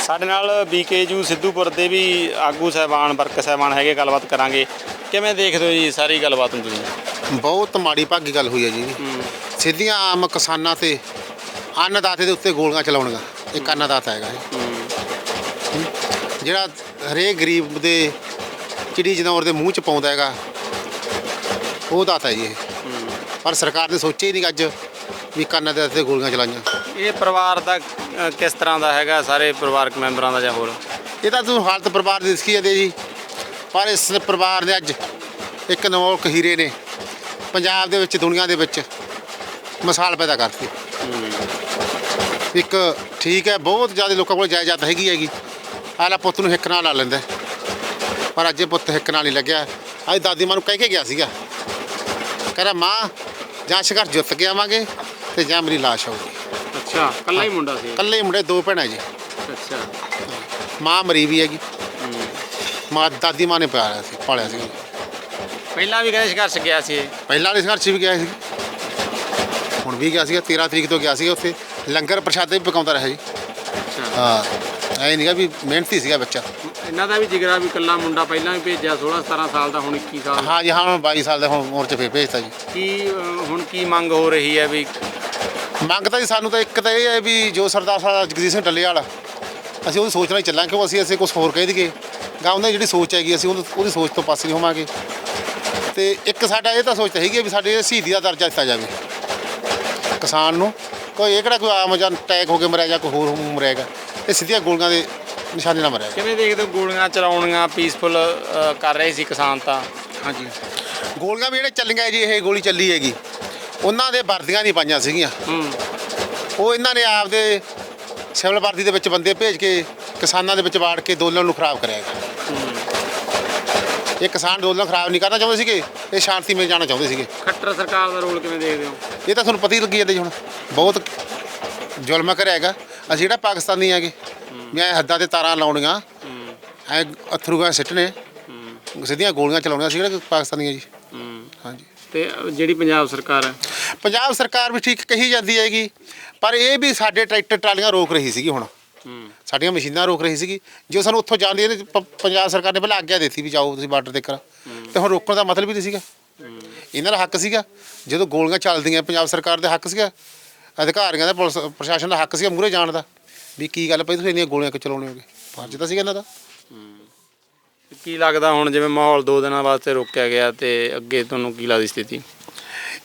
[SPEAKER 1] ਸਾਡੇ ਨਾਲ ਬੀਕੇਯੂ ਸਿੱਧੂਪੁਰ ਦੇ ਵੀ ਆਗੂ ਸਹਿਬਾਨ ਵਰਕ ਸਹਿਬਾਨ ਹੈਗੇ ਗੱਲਬਾਤ ਕਰਾਂਗੇ। ਕਿਵੇਂ ਦੇਖਦੇ ਹੋ ਜੀ ਸਾਰੀ ਗੱਲਬਾਤ ਨੂੰ ਤੁਸੀਂ?
[SPEAKER 4] ਬਹੁਤ ਮਾੜੀ ਭਾਗੀ ਗੱਲ ਹੋਈ ਹੈ ਜੀ। ਸਿੱਧੀਆਂ ਆਮ ਕਿਸਾਨਾਂ ਤੇ ਅੰਨਦਾਤੇ ਦੇ ਉੱਤੇ ਗੋਲੀਆਂ ਚਲਾਉਣੀਆਂ ਇੱਕ ਅੰਨਦਾਤਾ ਹੈਗਾ ਇਹ ਜਿਹੜਾ ਹਰੇਕ ਗਰੀਬ ਦੇ ਚਿੜੀ ਜਨੌਰ ਦੇ ਮੂੰਹ ਚ ਪਾਉਂਦਾ ਹੈਗਾ ਉਹ ਦਾਤਾ ਹੈ ਜੀ ਇਹ। ਪਰ ਸਰਕਾਰ ਨੇ ਸੋਚਿਆ ਹੀ ਨਹੀਂ ਅੱਜ ਵੀ ਕੰਨਾਂ ਦੇ ਉੱਤੇ ਗੋਲੀਆਂ ਚਲਾਈਆਂ।
[SPEAKER 1] ਇਹ ਪਰਿਵਾਰ ਦਾ ਅ, ਕਿਸ ਤਰ੍ਹਾਂ ਦਾ ਹੈਗਾ ਸਾਰੇ ਪਰਿਵਾਰਕ ਮੈਂਬਰਾਂ ਦਾ ਜਾਂ ਹੋਰ?
[SPEAKER 4] ਇਹ ਤਾਂ ਤੁਹਾਨੂੰ ਹਾਲਤ ਪਰਿਵਾਰ ਦੀ ਦਿਸਕੀ ਜਾਂਦੇ ਜੀ। ਪਰ ਇਸ ਪਰਿਵਾਰ ਨੇ ਅੱਜ ਇੱਕ ਨਵੋਕ ਹੀਰੇ ਨੇ ਪੰਜਾਬ ਦੇ ਵਿੱਚ ਦੁਨੀਆ ਦੇ ਵਿੱਚ ਮਿਸਾਲ ਪੈਦਾ ਕਰਤੀ। ਇੱਕ ਠੀਕ ਹੈ ਬਹੁਤ ਜ਼ਿਆਦਾ ਲੋਕਾਂ ਕੋਲ ਜਾਇਦਾਦ ਹੈਗੀ ਹੈਗੀ। ਆਲਾ ਪੁੱਤ ਨੂੰ ਹਿੱਕ ਨਾਲ ਲਾ ਲੈਂਦਾ ਹੈ। ਪਰ ਅੱਜ ਇਹ ਪੁੱਤ ਹਿੱਕ ਨਾਲ ਨਹੀਂ ਲੱਗਿਆ। ਅੱਜ ਦਾਦੀ ਮਾਂ ਨੂੰ ਕਹਿ ਕੇ ਗਿਆ ਸੀਗਾ। ਕਹਿੰਦਾ ਮਾਂ ਜਾਂ ਸ਼ਿਕਾਰ ਜਿੱਤ ਕੇ ਆਵਾਂਗੇ ਤੇ ਜਾਂ ਮੇਰੀ ਲਾਸ਼ ਆਊਗੀ।
[SPEAKER 1] ਅੱਛਾ ਕੱਲਾ ਹੀ ਮੁੰਡਾ ਸੀ?
[SPEAKER 4] ਇਕੱਲੇ ਹੀ ਮੁੰਡੇ ਦੋ ਭੈਣਾਂ ਜੀ।
[SPEAKER 1] ਅੱਛਾ।
[SPEAKER 4] ਮਾਂ ਮਰੀ ਵੀ ਹੈਗੀ। ਮਾਂ ਦਾਦੀ ਮਾਂ ਨੇ ਪਾਲਿਆ ਸੀ ਪਾਲਿਆ ਸੀ।
[SPEAKER 1] ਪਹਿਲਾਂ ਵੀ ਕਹਿੰਦੇ ਸੰਘਰਸ਼ ਗਿਆ ਸੀ ਇਹ।
[SPEAKER 4] ਪਹਿਲਾਂ ਵਾਲੇ ਸੰਘਰਸ਼ ਵੀ ਗਿਆ ਸੀ। ਹੁਣ ਵੀ ਗਿਆ ਸੀਗਾ 13 ਤਰੀਕ ਤੋਂ ਗਿਆ ਸੀਗਾ ਉੱਥੇ। ਲੰਗਰ ਪ੍ਰਸ਼ਾਦੇ ਵੀ ਪਕਾਉਂਦਾ ਰਿਹਾ ਜੀ।
[SPEAKER 1] ਅੱਛਾ।
[SPEAKER 4] ਹਾਂ ਐ ਨਹੀਂਗਾ ਵੀ ਮਿਹਨਤੀ ਸੀਗਾ ਬੱਚਾ।
[SPEAKER 1] ਇਹਨਾਂ ਦਾ ਵੀ ਜਿਗਰਾ ਵੀ ਕੱਲਾ ਮੁੰਡਾ ਪਹਿਲਾਂ ਵੀ ਭੇਜਿਆ 16 17 ਸਾਲ ਦਾ ਹੁਣ 21 ਸਾਲ
[SPEAKER 4] ਹਾਂ ਜੀ ਹਾਂ ਹੁਣ 22 ਸਾਲ ਦੇ ਹੁਣ ਉਮਰ ਚ ਫੇਰ ਭੇਜਤਾ ਜੀ।
[SPEAKER 1] ਕੀ ਅਹ, ਹੁਣ ਕੀ ਮੰਗ ਹੋ ਰਹੀ ਹੈ ਵੀ
[SPEAKER 4] ਮੰਗ ਤਾਂ ਜੀ ਸਾਨੂੰ ਤਾਂ ਇੱਕ ਤਾਂ ਇਹ ਹੈ ਵੀ ਜੋ ਸਰਦਾਰ ਸਾਹਿਬ ਜਗਦੀਸ਼ ਸਿੰਘ ਟੱਲੇ ਵਾਲਾ ਅਸੀਂ ਉਹਦੀ ਸੋਚ ਨਾਲ ਹੀ ਚੱਲਾਂਗੇ ਕਿਉਂ ਅਸੀਂ ਅਸੀਂ ਕੁਝ ਹੋਰ ਕਹਿ ਦਈਏ। ਗਾਉਂ ਦੀ ਜਿਹੜੀ ਸੋਚ ਹੈਗੀ ਅਸੀਂ ਉਹਨੂੰ- ਉਹਦੀ ਸੋਚ ਤੋਂ ਪਾਸੇ ਨਹੀਂ ਹੋਵਾਂਗੇ। ਤੇ ਇੱਕ ਸਾਡਾ ਇਹ ਤਾਂ ਸੋਚ ਤਾਂ ਹੈਗੀ ਹੈ ਵੀ ਸਾਡੇ ਸ਼ਹੀਦੀ ਦਾ ਦਰਜਾ ਦਿੱਤਾ ਜਾਵੇ। ਕਿਸਾਨ ਨੂੰ ਕੋਈ ਇਹ ਕਿਹੜਾ ਕੋਈ ਆਮ ਜਾਂ ਅਟੈਕ ਹੋ ਕੇ ਮਰਿਆ ਜਾਂ ਕੋਈ ਹੋਰ ਹੋ ਮਰਿਆਗਾ ਇਹ ਸਿੱਧੀਆਂ ਗੋਲੀਆਂ ਦੇ ਨਿਸ਼ਾਨੇ ਨਾਲ ਮਰਿਆ
[SPEAKER 1] ਕਿਵੇਂ ਦੇਖਦੇ ਹੋ ਗੋਲੀਆਂ ਚਲਾਉਣੀਆਂ ਪੀਸਫੁਲ ਕਰ ਰਹੇ ਸੀ ਕਿਸਾਨ ਤਾਂ?
[SPEAKER 4] ਹਾਂਜੀ। ਗੋਲੀਆਂ ਵੀ ਜਿਹੜੇ ਚੱਲੀਆਂ ਜੀ ਇਹ ਗੋਲੀ ਚੱਲੀ ਹੈਗੀ। ਉਹਨਾਂ ਦੇ ਵਰਦੀਆਂ ਨਹੀਂ ਪਾਈਆਂ ਸੀਗੀਆਂ। ਉਹ ਇਹਨਾਂ ਨੇ ਆਪਦੇ ਸਿਵਲ ਵਰਦੀ ਦੇ ਵਿੱਚ ਬੰਦੇ ਭੇਜ ਕੇ ਕਿਸਾਨਾਂ ਦੇ ਵਿੱਚ ਵਾੜ ਕੇ ਅੰਦੋਲਨ ਨੂੰ ਖਰਾਬ ਕਰਿਆ ਇਹ ਕਿਸਾਨ ਅੰਦੋਲਨ ਖਰਾਬ ਨਹੀਂ ਕਰਨਾ ਚਾਹੁੰਦੇ ਸੀਗੇ ਇਹ ਸ਼ਾਂਤੀ ਮਿਲ ਜਾਣਾ ਚਾਹੁੰਦੇ ਸੀਗੇ।
[SPEAKER 1] ਖੱਟਰ ਸਰਕਾਰ ਦਾ ਰੋਲ ਕਿਵੇਂ ਦੇਖਦੇ ਹੋ?
[SPEAKER 4] ਇਹ ਤਾਂ ਤੁਹਾਨੂੰ ਪਤਾ ਹੀ ਲੱਗੀ ਜਾਂਦਾ ਜੀ ਹੁਣ। ਬਹੁਤ ਜ਼ੁਲਮ ਕਰਿਆ ਹੈਗਾ। ਅਸੀਂ ਜਿਹੜਾ ਪਾਕਿਸਤਾਨੀ ਹੈਗੇ ਮੈਂ ਹੱਦਾਂ ਤੇ ਤਾਰਾਂ ਲਾਉਣੀਆਂ। ਐ ਅਥਰੂ ਗਾ ਸਿੱਟਣੇ ਸਿੱਧੀਆਂ ਗੋਲੀਆਂ ਚਲਾਉਣੀਆਂ ਸੀ ਕਿਹੜਾ ਪਾਕਿਸਤਾਨੀ ਹੈ। ਜੀ ਹਾਂਜੀ।
[SPEAKER 1] ਤੇ ਜਿਹੜੀ ਪੰਜਾਬ ਸਰਕਾਰ ਹੈ?
[SPEAKER 4] ਪੰਜਾਬ ਸਰਕਾਰ ਵੀ ਠੀਕ ਕਹੀ ਜਾਂਦੀ ਹੈਗੀ ਪਰ ਇਹ ਵੀ ਸਾਡੇ ਟਰੈਕਟਰ ਟਰਾਲੀਆਂ ਰੋਕ ਰਹੀ ਸੀਗੀ ਹੁਣ। ਸਾਡੀਆਂ ਮਸ਼ੀਨਾਂ ਰੋਕ ਰਹੀ ਸੀਗੀ। ਜੋ ਸਾਨੂੰ ਉੱਥੋਂ ਜਾਣ ਦੀ ਇਹਨੇ ਪ- ਪੰਜਾਬ ਸਰਕਾਰ ਨੇ ਪਹਿਲਾਂ ਆਗਿਆ ਦਿੱਤੀ ਵੀ ਜਾਓ ਤੁਸੀਂ ਬਾਰਡਰ ਤੇ ਕਰ ਤੇ ਹੁਣ ਰੋਕਣ ਦਾ ਮਤਲਬ ਹੀ ਨਹੀਂ ਸੀਗਾ। ਇਹਨਾਂ ਦਾ ਹੱਕ ਸੀਗਾ। ਜਦੋਂ ਗੋਲੀਆਂ ਚੱਲਦੀਆਂ ਪੰਜਾਬ ਸਰਕਾਰ ਦੇ ਹੱਕ ਸੀਗਾ। ਅਧਿਕਾਰੀਆਂ ਦਾ ਪੁਲਿਸ ਪ੍ਰਸ਼ਾਸਨ ਦਾ ਹੱਕ ਸੀਗਾ ਮੂਹਰੇ ਜਾਣ ਦਾ। ਵੀ ਕੀ ਗੱਲ ਪਈ ਤੁਸੀਂ ਇੰਨੀਆਂ ਗੋਲੀਆਂ ਕਿਉਂ ਚਲਾਉਣੇ ਹੋਗੇ? ਫਰਜ਼ ਤਾਂ ਸੀਗਾ ਇਹਨਾਂ ਦਾ।
[SPEAKER 1] ਕੀ ਲੱਗਦਾ ਹੁਣ ਜਿਵੇਂ ਮਾਹੌਲ ਦੋ ਦਿਨਾਂ ਵਾਸਤੇ ਰੋਕਿਆ ਗਿਆ ਤੇ ਅੱਗੇ ਤੁਹਾਨੂੰ ਕੀ ਲੱਗਦੀ ਸਥਿਤੀ?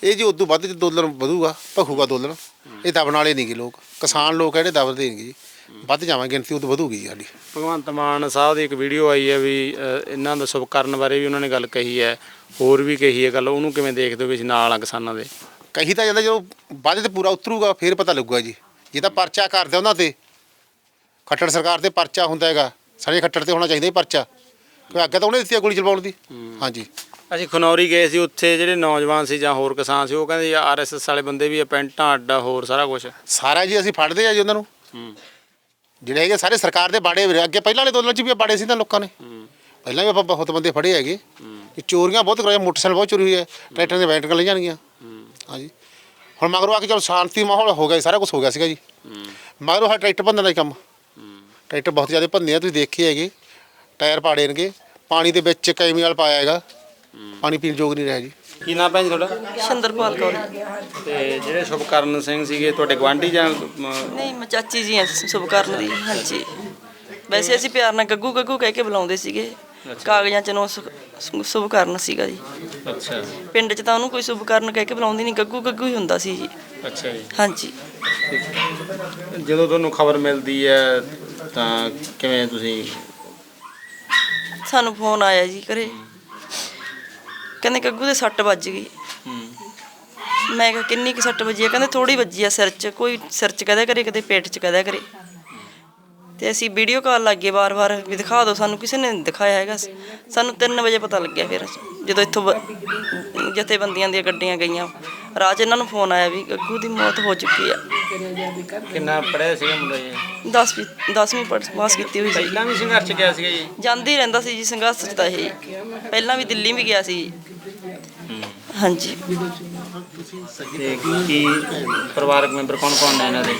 [SPEAKER 4] ਇਹ ਜੀ ਉਦੋਂ ਵੱਧ ਦੋਲਨ ਵਧੂਗਾ ਭਖੂਗਾ ਦੋਲਨ ਇਹ ਦਬਣ ਵਾਲੇ ਨਹੀਂਗੇ ਲੋਕ। ਕਿਸਾਨ ਲੋਕ ਜਿਹੜੇ ਦਬਦੇ ਨਹੀਂਗੇ ਜੀ ਵੱਧ ਜਾਵਾਂ ਗਿਣਤੀ ਉਦੋਂ ਵਧੂਗੀ ਜੀ ਸਾਡੀ।
[SPEAKER 1] ਭਗਵੰਤ ਮਾਨ ਸਾਹਿਬ ਦੀ ਇੱਕ ਵੀਡੀਓ ਆਈ ਹੈ ਵੀ ਇਹਨਾਂ ਦਾ ਸ਼ੁਭ ਕਰਨ ਬਾਰੇ ਵੀ ਉਹਨਾਂ ਨੇ ਗੱਲ ਕਹੀ ਹੈ। ਹੋਰ ਵੀ ਕਹੀ ਹੈ ਗੱਲ ਉਹਨੂੰ ਕਿਵੇਂ ਦੇਖਦੇ ਹੋ ਵੀ ਨਾਲ ਆ ਕਿਸਾਨਾਂ ਦੇ?
[SPEAKER 4] ਕਹੀ ਤਾਂ ਜਾਂਦਾ ਜਦੋਂ ਵੱਧ ਤੇ ਪੂਰਾ ਉਤਰੂਗਾ ਫਿਰ ਪਤਾ ਲੱਗੂਗਾ ਜੀ। ਜੇ ਤਾਂ ਪਰਚਾ ਕਰਦੇ ਉਹਨਾਂ ਤੇ। ਖੱਟੜ ਸਰਕਾਰ ਤੇ ਪਰਚਾ ਹੁੰਦਾ ਹੈਗਾ। ਸਾਰੇ ਖੱਟੜ ਤੇ ਹੋਣਾ ਚਾਹੀਦਾ ਹੀ ਪਰਚਾ। ਅੱਗੇ ਤਾਂ ਉਹਨੇ ਦਿੱਤੀ ਆ ਗੋਲੀ ਚਲਵਾਉਣ ਦੀ। ਹਾਂਜੀ।
[SPEAKER 1] ਅਸੀਂ ਖਨੌਰੀ ਗਏ ਸੀ ਉੱਥੇ ਜਿਹੜੇ ਨੌਜਵਾਨ ਸੀ ਜਾਂ ਹੋਰ ਕਿਸਾਨ ਸੀ ਉਹ ਕਹਿੰਦੇ ਆਰਐਸਐਸ ਵਾਲੇ ਬੰਦੇ ਵੀ ਆ ਪੈਂਟਾਂ ਅੱਡਾ ਹੋਰ ਸਾਰਾ ਕੁਝ
[SPEAKER 4] ਸਾਰਾ ਜੀ ਅਸੀਂ ਫੜਦੇ ਆ ਜੀ ਉਹਨਾਂ ਨੂੰ। ਜਿਹੜੇ ਹੈਗੇ ਸਾਰੇ ਸਰਕਾਰ ਦੇ ਬਾੜੇ ਵੀਰੇ ਅੱਗੇ ਪਹਿਲਾਂ ਵਾਲੇ ਦੋਨਾਂ ਚ ਵੀ ਬਾੜੇ ਸੀ ਤਾਂ ਲੋਕਾਂ ਨੇ। ਪਹਿਲਾਂ ਵੀ ਆਪਾਂ ਬਹੁਤ ਬੰਦੇ ਫੜੇ ਹੈਗੇ। ਇਹ ਚੋਰੀਆਂ ਬਹੁਤ ਕਰਾਈਆਂ ਮੋਟਰਸਾਈਕਲ ਬਹੁਤ ਚੋਰੀ ਹੋਈ ਹੈ ਟਰੈਕਟਰਾਂ ਦੇ ਬੈਟਰੀਆਂ ਲੈ ਜਾਣਗੀਆਂ। ਹਾਂਜੀ। ਹੁਣ ਮਗਰੋਂ ਆ ਕੇ ਚਲੋ ਸ਼ਾਂਤੀ ਮਾਹੌਲ ਹੋ ਗਿਆ ਸਾਰਾ ਕੁਝ ਹੋ ਗਿਆ ਸੀਗਾ ਜੀ। ਮਗਰੋਂ ਹਾਂ ਟਰੈਕਟਰ ਭੰਨਣ ਦਾ ਹੀ ਕੰਮ। ਟਰੈਕਟਰ ਬਹੁਤ ਜ਼ਿਆਦਾ ਭੰਨੇ ਆ ਤੁਸੀਂ ਦੇਖੇ ਹੈਗੇ। ਟਾਇਰ ਪਾੜੇ ਨੇਗੇ। ਪਾਣੀ ਦੇ ਵਿੱਚ ਕੈਮੀਕਲ ਪਾਇਆ ਹੈਗਾ। ਪਾਣੀ ਪੀਣ ਯੋਗ ਨਹੀਂ ਰਿਹਾ ਜੀ।
[SPEAKER 1] ਕੀ ਨਾਮ ਭੈਣ ਜੀ ਤੁਹਾਡਾ?
[SPEAKER 6] ਸ਼ੰਦਰਪਾਲ ਕੌਰ।
[SPEAKER 1] ਤੇ ਜਿਹੜੇ ਸ਼ੁਭਕਰਨ ਸਿੰਘ ਸੀਗੇ ਤੁਹਾਡੇ ਗਵਾਂਢੀ ਜਾਂ
[SPEAKER 6] ਨਹੀਂ ਮੈਂ ਚਾਚੀ ਜੀ ਹਾਂ ਸੁਭਕਰਨ ਦੀ ਹਾਂਜੀ। ਵੈਸੇ ਅਸੀਂ ਪਿਆਰ ਨਾਲ ਗੱਗੂ ਗੱਗੂ ਕਹਿ ਕੇ ਬੁਲਾਉਂਦੇ ਸੀਗੇ। ਕਾਗਜ਼ਾਂ 'ਚ ਨੋ ਸੁਭਕਰਨ ਸੀਗਾ ਜੀ।
[SPEAKER 1] ਅੱਛਾ।
[SPEAKER 6] ਪਿੰਡ 'ਚ ਤਾਂ ਉਹਨੂੰ ਕੋਈ ਸੁਭਕਰਨ ਕਹਿ ਕੇ ਬੁਲਾਉਂਦੀ ਨਹੀਂ ਗੱਗੂ ਗੱਗੂ ਹੀ ਹੁੰਦਾ ਸੀ ਜੀ।
[SPEAKER 1] ਅੱਛਾ ਜੀ।
[SPEAKER 6] ਹਾਂਜੀ।
[SPEAKER 1] ਜਦੋਂ ਤੁਹਾਨੂੰ ਖਬਰ ਮਿਲਦੀ ਹੈ ਤਾਂ ਕਿਵੇਂ ਤੁਸੀਂ
[SPEAKER 6] ਸਾਨੂੰ ਫੋਨ ਆਇਆ ਜੀ ਘਰੇ। ਕਹਿੰਦੇ ਗੱਗੂ ਦੇ ਸੱਟ ਵੱਜ ਗਈ। ਮੈਂ ਕਿਹਾ ਕਿੰਨੀ ਕੁ ਸੱਟ ਵੱਜੀ ਆ? ਕਹਿੰਦੇ ਥੋੜੀ ਵੱਜੀ ਆ ਸਿਰ 'ਚ ਕੋਈ ਸਿਰ 'ਚ ਕਹਦਾ ਕਰੇ ਕਿਤੇ ਪੇਟ ਚ ਕਹਦਾ ਕਰੇ। ਤੇ ਅਸੀਂ ਵੀਡੀਓ ਕਾਲ ਲੱਗੇ ਵਾਰ-ਵਾਰ ਵੀ ਦਿਖਾ ਦਿਓ ਸਾਨੂੰ ਕਿਸੇ ਨੇ ਨਹੀਂ ਦਿਖਾਇਆ ਹੈਗਾ। ਸਾਨੂੰ 3 ਵਜੇ ਪਤਾ ਲੱਗਿਆ ਫਿਰ ਜਦੋਂ ਇੱਥੋਂ ਬ- ਜਥੇਬੰਦੀਆਂ ਦੀਆਂ ਗੱਡੀਆਂ ਗਈਆਂ। ਰਾਹ 'ਚ ਇਹਨਾਂ ਨੂੰ ਫੋਨ ਆਇਆ ਵੀ ਗੱਗੂ ਦੀ ਮੌਤ ਹੋ ਚੁੱਕੀ ਆ।
[SPEAKER 1] ਕਿੰਨਾ ਪੜਿਆ ਸੀਗਾ ਮੁੰਡਾ ਜੀ?
[SPEAKER 6] 10ਵੀਂ 10ਵੀਂ ਪਾਸ ਕੀਤੀ ਹੋਈ ਸੀ।
[SPEAKER 1] ਪਹਿਲਾਂ ਵੀ ਸੰਘਰਸ਼ ਗਿਆ ਸੀਗਾ ਜੀ?
[SPEAKER 6] ਜਾਂਦੇ ਹੀ ਰਹਿੰਦਾ ਸੀ ਜੀ ਸੰਘਰਸ਼ 'ਚ ਤਾਂ ਇਹ। ਪਹਿਲਾਂ ਵੀ ਦਿੱਲੀ ਵੀ ਗਿਆ ਸੀ। ਹਾਂਜੀ।
[SPEAKER 1] ਤੇ ਕੀ ਪਰਿਵਾਰਕ ਮੈਂਬਰ ਕੌਣ ਕੌਣ ਨੇ ਇਹਨਾਂ ਦੇ?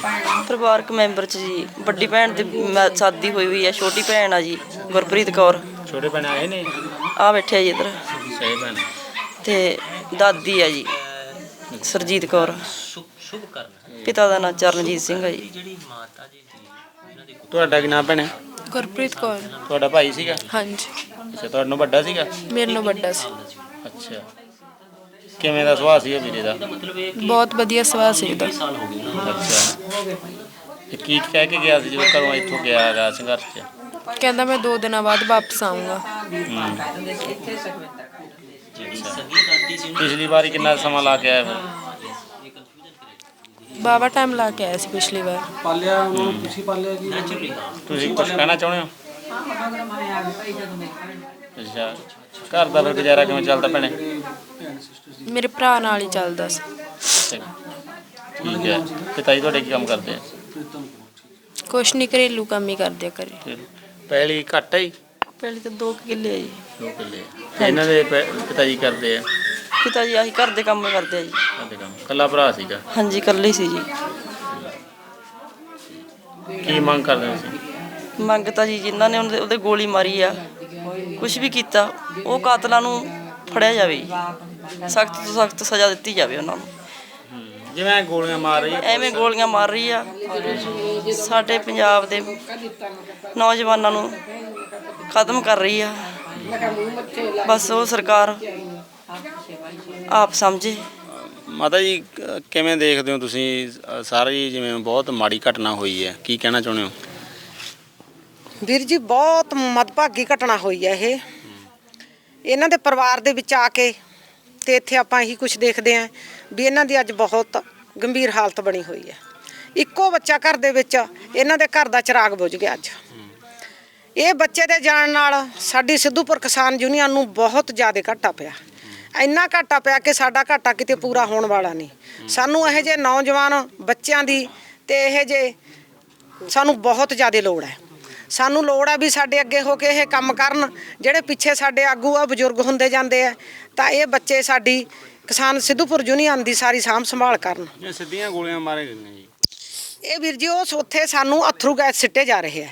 [SPEAKER 6] ਪਰਿਵਾਰਕ ਮੈਂਬਰ 'ਚ ਜੀ ਵੱਡੀ ਭੈਣ ਦੀ ਮ- ਸ਼ਾਦੀ ਹੋਈ ਹੋਈ ਹੈ ਛੋਟੀ ਭੈਣ ਆ ਜੀ ਗੁਰਪ੍ਰੀਤ ਕੌਰ।
[SPEAKER 1] ਛੋਟੇ ਭੈਣ ਆਏ ਨੇ?
[SPEAKER 6] ਆ ਬੈਠੇ ਆ ਜੀ ਇੱਧਰ।
[SPEAKER 1] ਸਹੀ ਭੈਣ।
[SPEAKER 6] ਤੇ ਦਾਦੀ ਆ ਜੀ ਸਰਜੀਤ ਕੌਰ। ਪਿਤਾ ਦਾ ਨਾਮ ਚਰਨਜੀਤ ਸਿੰਘ ਹੈ ਜੀ।
[SPEAKER 1] ਤੁਹਾਡਾ ਕੀ ਨਾਮ ਭੈਣ?
[SPEAKER 8] ਗੁਰਪ੍ਰੀਤ ਕੌਰ।
[SPEAKER 1] ਤੁਹਾਡਾ ਭਾਈ ਸੀਗਾ?
[SPEAKER 8] ਹਾਂਜੀ।
[SPEAKER 1] ਅੱਛਾ ਤੁਹਾਡਾ ਨੂੰ ਵੱਡਾ ਸੀਗਾ?
[SPEAKER 8] ਮੇਰੇ ਨਾਲੋਂ ਵੱਡਾ ਸੀ।
[SPEAKER 1] ਅੱਛਾ। ਕਿਵੇਂ ਦਾ ਸੁਭਾਅ ਸੀ ਵੀਰੇ ਦਾ?
[SPEAKER 8] ਬਹੁਤ ਵਧੀਆ ਸੁਭਾਅ ਸੀ ਉਹਦਾ
[SPEAKER 1] ਅੱਛਾ। ਤੇ ਕੀ ਕਹਿ ਕੇ ਗਿਆ ਸੀ ਜਦੋਂ ਘਰੋਂ ਇੱਥੋਂ ਗਿਆ ਹੈਗਾ ਸੰਘਰਸ਼ 'ਚ?
[SPEAKER 8] ਕਹਿੰਦਾ ਮੈਂ ਦੋ ਦਿਨਾਂ ਬਾਅਦ ਵਾਪਸ ਆਉਂਗਾ
[SPEAKER 1] ਪਿਛਲੀ ਵਾਰੀ ਕਿੰਨਾ ਸਮਾਂ ਲਾ ਕੇ ਆਇਆ ਫਿਰ?
[SPEAKER 8] ਬਾਵਾ ਟਾਈਮ ਲਾ ਕੇ ਆਇਆ ਸੀ ਪਿਛਲੀ ਵਾਰ।
[SPEAKER 1] ਤੁਸੀਂ ਕੁਝ ਕਹਿਣਾ ਚਾਹੁੰਦੇ ਹੋ? ਅੱਛਾ। ਘਰ ਦਾ ਫਿਰ ਗੁਜ਼ਾਰਾ ਕਿਵੇਂ ਚੱਲਦਾ ਭੈਣੇ?
[SPEAKER 8] ਮੇਰੇ ਭਰਾ ਨਾਲ ਹੀ ਚੱਲਦਾ ਸੀ।
[SPEAKER 1] ਠੀਕ ਹੈ। ਪਿਤਾ ਜੀ ਤੁਹਾਡੇ ਕੀ ਕੰਮ ਕਰਦੇ ਆ?
[SPEAKER 8] ਕੁਛ ਨਹੀਂ ਘਰੇਲੂ ਕੰਮ ਹੀ ਕਰਦੇ
[SPEAKER 1] ਤੇ ਪਹਿਲੀ ਘੱਟ ਹੈ ਜੀ?
[SPEAKER 6] ਪਹਿਲੇ ਤਾਂ 2 ਕਿੱਲੇ ਆ ਜੀ।
[SPEAKER 1] ਦੋ ਕਿੱਲੇ। ਤੇ ਇਹਨਾਂ ਦੇ ਪੈ- ਪਿਤਾ ਜੀ ਕਰਦੇ ਆ?
[SPEAKER 6] ਪਿਤਾ ਜੀ ਆਹੀ ਘਰ ਦੇ ਕੰਮ ਕਰਦੇ ਆ ਜੀ।
[SPEAKER 1] ਸਾਡੇ ਕੰਮ। ਕੱਲਾ ਭਰਾ ਸੀਗਾ?
[SPEAKER 6] ਹਾਂਜੀ ਇਕੱਲੇ ਸੀ ਜੀ।
[SPEAKER 1] ਕੀ ਮੰਗ ਕਰਦੇ ਹੋ ਤੁਸੀਂ?
[SPEAKER 6] ਮੰਗ ਤਾਂ ਜੀ ਜਿਨ੍ਹਾਂ ਨੇ ਉਹਦੇ ਉਹਦੇ ਗੋਲੀ ਮਾਰੀ ਆ ਕੁਝ ਵੀ ਕੀਤਾ ਉਹ ਕਾਤਲਾਂ ਨੂੰ ਫੜਿਆ ਜਾਵੇ। ਸਖਤ ਤੋਂ ਸਖਤ ਸਜ਼ਾ ਦਿੱਤੀ ਜਾਵੇ ਉਹਨਾਂ ਨੂੰ।
[SPEAKER 1] ਜਿਵੇਂ ਗੋਲੀਆਂ ਮਾਰ ਰਹੀ ਹੈ।
[SPEAKER 6] ਐਵੇਂ ਗੋਲੀਆਂ ਮਾਰ ਰਹੀ ਆ। ਸਾਡੇ ਪੰਜਾਬ ਦੇ ਨੌਜਵਾਨਾਂ ਨੂੰ ਖਤਮ ਕਰ ਰਹੀ ਆ। ਬਸ ਉਹ ਸਰਕਾਰ ਆਪ ਸਮਝੇ।
[SPEAKER 1] ਮਾਤਾ ਜੀ ਕਿਵੇਂ ਦੇਖਦੇ ਹੋ ਤੁਸੀਂ? ਸਾਰੀ ਜਿਵੇਂ ਬਹੁਤ ਮਾੜੀ ਘਟਨਾ ਹੋਈ ਹੈ। ਕੀ ਕਹਿਣਾ ਚਾਹੁੰਦੇ ਹੋ?
[SPEAKER 7] ਵੀਰ ਜੀ ਬਹੁਤ ਮਦਭਾਗੀ ਘਟਨਾ ਹੋਈ ਹੈ ਇਹ। ਇਹਨਾਂ ਦੇ ਪਰਿਵਾਰ ਦੇ ਵਿੱਚ ਆ ਕੇ ਤੇ ਇੱਥੇ ਆਪਾਂ ਇਹੀ ਕੁਝ ਦੇਖਦੇ ਆਂ ਵੀ ਇਹਨਾਂ ਦੀ ਅੱਜ ਬਹੁਤ ਗੰਭੀਰ ਹਾਲਤ ਬਣੀ ਹੋਈ ਹੈ। ਇੱਕੋ ਬੱਚਾ ਘਰ ਦੇ ਵਿੱਚ, ਇਹਨਾਂ ਦੇ ਘਰ ਦਾ ਚਿਰਾਗ ਬੁਝ ਗਿਆ ਅੱਜ। ਇਹ ਬੱਚੇ ਦੇ ਜਾਣ ਨਾਲ ਸਾਡੀ ਸਿੱਧੂਪੁਰ ਕਿਸਾਨ ਯੂਨੀਅਨ ਨੂੰ ਬਹੁਤ ਜ਼ਿਆਦਾ ਘਾਟਾ ਪਿਆ। ਇੰਨਾ ਘਾਟਾ ਪਿਆ ਕਿ ਸਾਡਾ ਘਾਟਾ ਕਿਤੇ ਪੂਰਾ ਹੋਣ ਵਾਲਾ ਨਹੀਂ। ਸਾਨੂੰ ਇਹੋ ਜਿਹੇ ਨੌਜਵਾਨ ਬੱਚਿਆਂ ਦੀ ਤੇ ਇਹੋ ਜਿਹੇ ਸਾਨੂੰ ਬਹੁਤ ਜ਼ਿਆਦਾ ਲੋੜ ਹੈ। ਸਾਨੂੰ ਲੋੜ ਆ ਵੀ ਸਾਡੇ ਅੱਗੇ ਹੋ ਕੇ ਇਹ ਕੰਮ ਕਰਨ ਜਿਹੜੇ ਪਿੱਛੇ ਸਾਡੇ ਆਗੂ ਆ ਬਜ਼ੁਰਗ ਹੁੰਦੇ ਜਾਂਦੇ ਆ ਤਾਂ ਇਹ ਬੱਚੇ ਸਾਡੀ ਕਿਸਾਨ ਸਿੱਧੂਪੁਰ ਯੂਨੀਅਨ ਦੀ ਸਾਰੀ ਸਾਂਭ ਸੰਭਾਲ ਕਰਨ।
[SPEAKER 1] ਇਹ ਸਿੱਧੀਆਂ ਗੋਲੀਆਂ ਮਾਰੇ ਗਏ ਨੇ ਜੀ।
[SPEAKER 7] ਇਹ ਵੀਰ ਜੀ ਉਸ ਉੱਥੇ ਸਾਨੂੰ ਅਥਰੂ ਗੈਸ ਸਿੱਟੇ ਜਾ ਰਹੇ ਆ।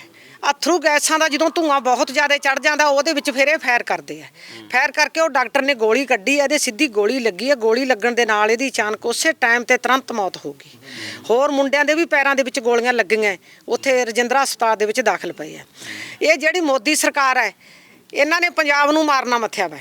[SPEAKER 7] ਅਥਰੂ ਗੈਸਾਂ ਦਾ ਜਦੋਂ ਧੂਆਂ ਬਹੁਤ ਜ਼ਿਆਦਾ ਚੜ ਜਾਂਦਾ ਉਹਦੇ ਵਿੱਚ ਫਿਰ ਇਹ ਫਾਇਰ ਕਰਦੇ ਆ। ਫਾਇਰ ਕਰਕੇ ਉਹ ਡਾਕਟਰ ਨੇ ਗੋਲੀ ਕੱਢੀ ਇਹਦੇ ਸਿੱਧੀ ਗੋਲੀ ਲੱਗੀ ਆ। ਗੋਲੀ ਲੱਗਣ ਦੇ ਨਾਲ ਇਹਦੀ ਅਚਾਨਕ ਉਸੇ ਟਾਈਮ ਤੇ ਤੁਰੰਤ ਮੌਤ ਹੋ ਗਈ। ਹੋਰ ਮੁੰਡਿਆਂ ਦੇ ਵੀ ਪੈਰਾਂ ਦੇ ਵਿੱਚ ਗੋਲੀਆਂ ਲੱਗੀਆਂ। ਉੱਥੇ ਰਜਿੰਦਰਾ ਹਸਪਤਾਲ ਦੇ ਵਿੱਚ ਦਾਖਲ ਪਏ ਆ। ਇਹ ਜਿਹੜੀ ਮੋਦੀ ਸਰਕਾਰ ਹੈ ਇਹਨਾਂ ਨੇ ਪੰਜਾਬ ਨੂੰ ਮਾਰਨਾ ਮੱਥਿਆ ਵਾ।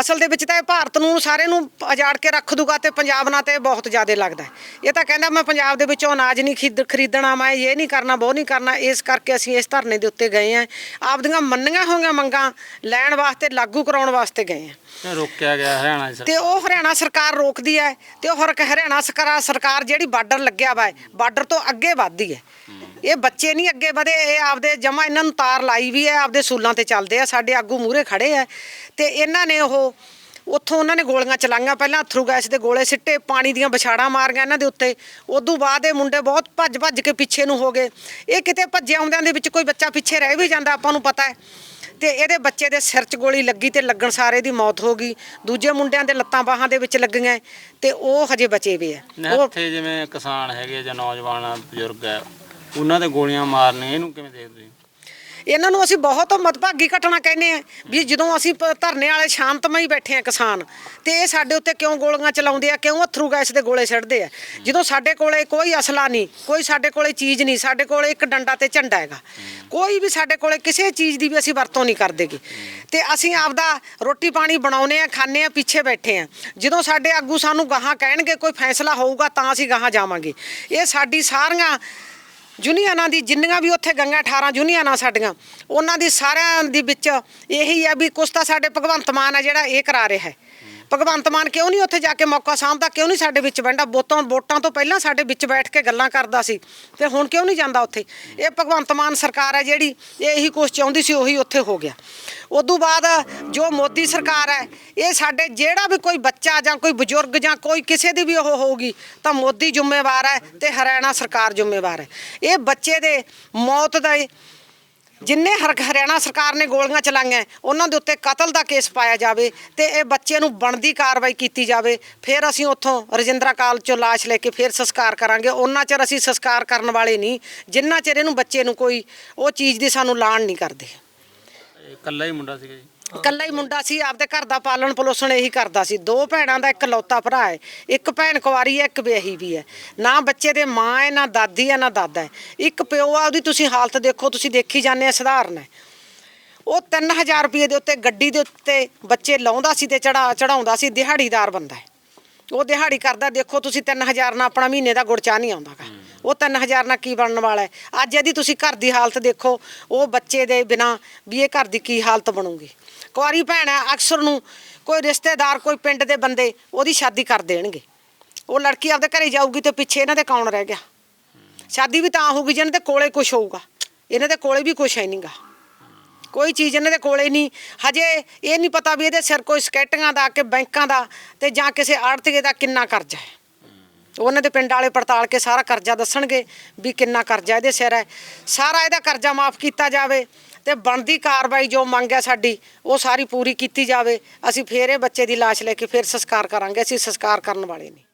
[SPEAKER 7] ਅਸਲ ਦੇ ਵਿੱਚ ਤਾਂ ਇਹ ਭਾਰਤ ਨੂੰ ਸਾਰੇ ਨੂੰ ਉਜਾੜ ਕੇ ਰੱਖ ਦੂਗਾ ਤੇ ਪੰਜਾਬ ਨਾਲ ਤੇ ਇਹ ਬਹੁਤ ਜ਼ਿਆਦਾ ਲੱਗਦਾ ਇਹ ਤਾਂ ਕਹਿੰਦਾ ਮੈਂ ਪੰਜਾਬ ਦੇ ਵਿੱਚੋਂ ਅਨਾਜ ਨਹੀਂ ਖਰੀਦ, ਖਰੀਦਣਾ, ਮੈਂ ਇਹ ਨਹੀਂ ਕਰਨਾ, ਉਹ ਨਹੀਂ ਕਰਨਾ, ਇਸ ਕਰਕੇ ਅਸੀਂ ਇਸ ਧਰਨੇ ਦੇ ਉੱਤੇ ਗਏ ਆਂ ਆਪਦੀਆਂ ਮੰਨੀਆਂ ਹੋਈਆਂ ਮੰਗਾਂ ਲੈਣ ਵਾਸਤੇ, ਲਾਗੂ ਕਰਾਉਣ ਵਾਸਤੇ ਗਏ ਆਂ
[SPEAKER 1] ਇਹ ਰੋਕਿਆ ਗਿਆ ਹਰਿਆਣਾ ਦੀ
[SPEAKER 7] ਤੇ ਉਹ ਹਰਿਆਣਾ ਸਰਕਾਰ ਰੋਕਦੀ ਹੈ ਤੇ ਉਹ ਹਰ ਹਰਿਆਣਾ ਸਰਕਾਰ ਸਰਕਾਰ ਜਿਹੜੀ ਬਾਰਡਰ ਲੱਗਿਆ ਵਾ ਬਾਰਡਰ ਤੋਂ ਅੱਗੇ ਵੱਧਦੀ ਹੈ। ਇਹ ਬੱਚੇ ਨਹੀਂ ਅੱਗੇ ਵਧੇ ਇਹ ਆਪਦੇ ਜਮਾ ਇਹਨਾਂ ਨੂੰ ਤਾਰ ਲਾਈ ਵੀ ਹੈ ਆਪਦੇ ਸੂਲਾਂ ਤੇ ਚੱਲਦੇ ਆ ਸਾਡੇ ਆਗੂ ਮੂਹਰੇ ਖੜੇ ਆ ਤੇ ਇਹਨਾਂ ਨੇ ਉਹ ਉੱਥੋਂ ਉਹਨਾਂ ਨੇ ਗੋਲੀਆਂ ਚਲਾਈਆਂ ਪਹਿਲਾਂ ਅਥਰੂ ਗੈਸ ਦੇ ਗੋਲੇ ਸਿੱਟੇ ਪਾਣੀ ਦੀਆਂ ਵਿਛਾੜਾਂ ਮਾਰੀਆਂ ਇਹਨਾਂ ਦੇ ਉੱਤੇ। ਉਦੋਂ ਬਾਅਦ ਇਹ ਮੁੰਡੇ ਬਹੁਤ ਭੱਜ ਭੱਜ ਕੇ ਪਿੱਛੇ ਨੂੰ ਹੋ ਗਏ। ਇਹ ਕਿਤੇ ਭੱਜੇ ਆਉਂਦਿਆਂ ਦੇ ਵਿੱਚ ਕੋਈ ਬੱਚਾ ਪਿੱਛੇ ਰਹਿ ਵੀ ਜਾਂਦਾ ਆਪਾਂ ਨੂੰ ਪਤਾ ਹੈ ਤੇ ਇਹਦੇ ਬੱਚੇ ਦੇ ਸਿਰ 'ਚ ਗੋਲੀ ਲੱਗੀ ਤੇ ਲੱਗਣ ਸਾਰੇ ਦੀ ਮੌਤ ਹੋ ਗਈ। ਦੂਜੇ ਮੁੰਡਿਆਂ ਦੇ ਲੱਤਾਂ ਬਾਹਾਂ ਦੇ ਵਿੱਚ ਲੱਗੀਆਂ ਤੇ ਉਹ ਹਜੇ ਬਚੇ ਵੇ ਆ ਉਹ
[SPEAKER 1] ਇੱਥੇ ਜਿਵੇਂ ਕਿਸਾਨ ਹੈਗੇ ਜਾਂ ਨੌਜਵਾਨ ਬਜ਼ੁਰਗ ਹੈ ਉਹਨਾਂ ਤੇ ਗੋਲੀਆਂ ਮਾਰਨੇ ਇਹਨੂੰ ਕਿਵੇਂ ਦੇਖਦੇ ਹੋ
[SPEAKER 7] ਇਹਨਾਂ ਨੂੰ ਅਸੀਂ ਬਹੁਤ ਮਦਭਾਗੀ ਘਟਨਾ ਕਹਿੰਦੇ ਆ ਵੀ ਜਦੋਂ ਅਸੀਂ ਪ- ਧਰਨੇ ਵਾਲੇ ਸ਼ਾਂਤਮਈ ਬੈਠੇ ਆ ਕਿਸਾਨ, ਤੇ ਇਹ ਸਾਡੇ ਉੱਤੇ ਕਿਉਂ ਗੋਲੀਆਂ ਚਲਾਉਂਦੇ ਆ, ਕਿਉਂ ਅਥਰੂ ਗੈਸ ਦੇ ਗੋਲੇ ਛੱਡਦੇ ਆ? ਜਦੋਂ ਸਾਡੇ ਕੋਲੇ ਕੋਈ ਅਸਲਾ ਨਹੀਂ, ਕੋਈ ਸਾਡੇ ਕੋਲੇ ਚੀਜ਼ ਨਹੀਂ, ਸਾਡੇ ਕੋਲੇ ਇੱਕ ਡੰਡਾ ਤੇ ਝੰਡਾ ਹੈਗਾ। ਕੋਈ ਵੀ ਸਾਡੇ ਕੋਲੇ ਕਿਸੇ ਚੀਜ਼ ਦੀ ਵੀ ਅਸੀਂ ਵਰਤੋਂ ਨਹੀਂ ਕਰਦੇਗੇ। ਤੇ ਅਸੀਂ ਆਪਦਾ ਰੋਟੀ ਪਾਣੀ ਬਣਾਉਨੇ ਆ ਖਾਣੇ ਆ ਪਿੱਛੇ ਬੈਠੇ ਆ ਜਦੋਂ ਸਾਡੇ ਆਗੂ ਸਾਨੂੰ ਗਾਹਾਂ ਕਹਿਣਗੇ ਕੋਈ ਫੈਸਲਾ ਹੋਊਗਾ ਤਾਂ ਅਸੀਂ ਗਾਹਾਂ ਜਾਵਾਂਗੇ। ਇਹ ਸਾਡੀ ਸਾਰੀਆਂ ਯੂਨੀਅਨਾਂ ਦੀ ਜਿੰਨੀਆਂ ਵੀ ਉੱਥੇ ਗੰਗਾ 18 ਯੂਨੀਅਨਾਂ ਸਾਡੀਆਂ, ਉਹਨਾਂ ਦੀ ਸਾਰਿਆਂ ਦੀ ਵਿੱਚ ਇਹੀ ਆ ਵੀ ਕੁਛ ਤਾਂ ਸਾਡੇ ਭਗਵੰਤ ਮਾਨ ਆ ਜਿਹੜਾ ਇਹ ਕਰਾ ਰਿਹਾ ਹੈ। ਭਗਵੰਤ ਮਾਨ ਕਿਉਂ ਨਹੀਂ ਉੱਥੇ ਜਾ ਕੇ ਮੌਕਾ ਸਾਂਭਦਾ? ਕਿਉਂ ਨਹੀਂ ਸਾਡੇ ਵਿੱਚ ਬੈਠਾ ਵੋਟਾਂ ਵੋਟਾਂ ਤੋਂ ਪਹਿਲਾਂ ਸਾਡੇ ਵਿੱਚ ਬੈਠ ਕੇ ਗੱਲਾਂ ਕਰਦਾ ਸੀ। ਤੇ ਹੁਣ ਕਿਉਂ ਨਹੀਂ ਜਾਂਦਾ ਉੱਥੇ? ਇਹ ਭਗਵੰਤ ਮਾਨ ਸਰਕਾਰ ਹੈ ਜਿਹੜੀ ਇਹ ਇਹੀ ਕੁਛ ਚਾਹੁੰਦੀ ਸੀ, ਉਹੀ ਉੱਥੇ ਹੋ ਗਿਆ। ਉਦੋਂ ਬਾਅਦ ਜੋ ਮੋਦੀ ਸਰਕਾਰ ਹੈ, ਇਹ ਸਾਡੇ ਜਿਹੜਾ ਵੀ ਕੋਈ ਬੱਚਾ ਜਾਂ ਕੋਈ ਬਜ਼ੁਰਗ ਜਾਂ ਕੋਈ ਕਿਸੇ ਦੀ ਵੀ ਉਹ ਹੋਊਗੀ, ਤਾਂ ਮੋਦੀ ਜ਼ਿੰਮੇਵਾਰ ਹੈ ਤੇ ਹਰਿਆਣਾ ਸਰਕਾਰ ਜ਼ਿੰਮੇਵਾਰ ਹੈ। ਇਹ ਬੱਚੇ ਦੇ ਮੌਤ ਦਾ ਇਹ ਜਿੰਨੇ ਹਰ ਹਰਿਆਣਾ ਸਰਕਾਰ ਨੇ ਗੋਲੀਆਂ ਚਲਾਈਆਂ, ਉਹਨਾਂ ਦੇ ਉੱਤੇ ਕਤਲ ਦਾ ਕੇਸ ਪਾਇਆ ਜਾਵੇ ਤੇ ਇਹ ਬੱਚੇ ਨੂੰ ਬਣਦੀ ਕਾਰਵਾਈ ਕੀਤੀ ਜਾਵੇ, ਫਿਰ ਅਸੀਂ ਉੱਥੋਂ ਰਜਿੰਦਰਾ ਕਾਲ ਚੋਂ ਲਾਸ਼ ਲੈ ਕੇ ਫਿਰ ਸੰਸਕਾਰ ਕਰਾਂਗੇ। ਉਹਨਾਂ ਚਿਰ ਅਸੀਂ ਸੰਸਕਾਰ ਕਰਨ ਵਾਲੇ ਨਹੀਂ, ਜਿੰਨਾ ਚਿਰ ਇਹਨੂੰ ਬੱਚੇ ਨੂੰ ਕੋਈ ਉਹ ਚੀਜ਼ ਦੀ ਸਾਨੂੰ ਲਾਣ ਨਹੀਂ ਕਰਦੇ।
[SPEAKER 1] ਇਕੱਲਾ ਹੀ ਮੁੰਡਾ ਸੀਗਾ ਜੀ।
[SPEAKER 7] ਇਕੱਲਾ ਹੀ ਮੁੰਡਾ ਸੀ, ਆਪਦੇ ਘਰ ਦਾ ਪਾਲਣ ਪੋਸ਼ਣ ਇਹੀ ਕਰਦਾ ਸੀ। ਦੋ ਭੈਣਾਂ ਦਾ ਇੱਕ ਭਰਾ ਹੈ, ਇੱਕ ਭੈਣ ਕੁਆਰੀ ਹੈ, ਇੱਕ ਵਿਆਹੀ ਵੀ ਹੈ। ਨਾ ਬੱਚੇ ਦੇ ਮਾਂ ਹੈ, ਨਾ ਦਾਦੀ ਹੈ, ਨਾ ਦਾਦਾ ਹੈ। ਇੱਕ ਪਿਓ ਆ, ਉਹਦੀ ਤੁਸੀਂ ਹਾਲਤ ਦੇਖੋ, ਤੁਸੀਂ ਦੇਖੀ ਜਾਂਦੇ ਆ, ਸਧਾਰਨ ਹੈ। ਉਹ 3000 ਰੁਪਏ ਦੇ ਉੱਤੇ ਗੱਡੀ ਦੇ ਉੱਤੇ ਬੱਚੇ ਲਾਉਂਦਾ ਸੀ ਤੇ ਚੜਾ, ਚੜਾਉਂਦਾ ਸੀ, ਦਿਹਾੜੀਦਾਰ ਬੰਦਾ ਹੈ। ਉਹ ਦਿਹਾੜੀ ਕਰਦਾ, ਦੇਖੋ ਤੁਸੀਂ 3000 ਨਾਲ ਆਪਣਾ ਮਹੀਨੇ ਦਾ ਗੁੜ ਚਾਹ ਨਹੀਂ ਆਉਂਦਾਗਾ ਉਹ 3000 ਨਾਲ ਕੀ ਬਣਨ ਵਾਲਾ ਹੈ? ਅੱਜ ਇਹਦੀ ਤੁਸੀਂ ਘਰ ਦੀ ਹਾਲਤ ਦੇਖੋ, ਉਹ ਬੱਚੇ ਦੇ ਬਿਨਾ ਵੀ ਇਹ ਘਰ ਦੀ ਕੀ ਹਾਲਤ ਬਣੂਗੀ। ਕੁਆਰੀ ਭੈਣ ਹੈ, ਅਕਸਰ ਨੂੰ ਕੋਈ ਰਿਸ਼ਤੇਦਾਰ, ਕੋਈ ਪਿੰਡ ਦੇ ਬੰਦੇ ਉਹਦੀ ਸ਼ਾਦੀ ਕਰ ਦੇਣਗੇ। ਉਹ ਲੜਕੀ ਆਪਦੇ ਘਰੇ ਜਾਊਗੀ ਤੇ ਪਿੱਛੇ ਇਹਨਾਂ ਦੇ ਕੌਣ ਰਹਿ ਗਿਆ? ਸ਼ਾਦੀ ਵੀ ਤਾਂ ਹੋਊਗੀ ਜਿਹਨਾਂ ਦੇ ਕੋਲੇ ਕੁਝ ਹੋਊਗਾ। ਇਹਨਾਂ ਦੇ ਕੋਲੇ ਵੀ ਕੁਝ ਹੈ ਨਹੀਂਗਾ ਕੋਈ ਚੀਜ਼ ਇਹਨਾਂ ਦੇ ਕੋਲੇ ਨਹੀਂ। ਹਜੇ ਇਹ ਨਹੀਂ ਪਤਾ ਵੀ ਇਹਦੇ ਸਿਰ ਕੋਈ ਸਕੈਟੀਆਂ ਦਾ ਕਿ ਬੈਂਕਾਂ ਦਾ ਤੇ ਜਾਂ ਕਿਸੇ ਆੜਤੀਏ ਦਾ ਕਿੰਨਾ ਕਰਜ਼ਾ ਹੈ। ਉਹਨਾਂ ਦੇ ਪਿੰਡ ਵਾਲੇ ਪੜਤਾਲ ਕੇ ਸਾਰਾ ਕਰਜ਼ਾ ਦੱਸਣਗੇ ਵੀ ਕਿੰਨਾ ਕਰਜ਼ਾ ਇਹਦੇ ਸਿਰ ਹੈ। ਸਾਰਾ ਇਹਦਾ ਕਰਜ਼ਾ ਮਾਫ ਕੀਤਾ ਜਾਵੇ ਤੇ ਬਣਦੀ ਕਾਰਵਾਈ ਜੋ ਮੰਗ ਹੈ ਸਾਡੀ, ਉਹ ਸਾਰੀ ਪੂਰੀ ਕੀਤੀ ਜਾਵੇ। ਅਸੀਂ ਫੇਰ ਇਹ ਬੱਚੇ ਦੀ ਲਾਸ਼ ਲੈ ਕੇ ਫੇਰ ਸੰਸਕਾਰ ਕਰਾਂਗੇ, ਅਸੀਂ ਸੰਸਕਾਰ ਕਰਨ ਵਾਲੇ ਨਹੀਂ।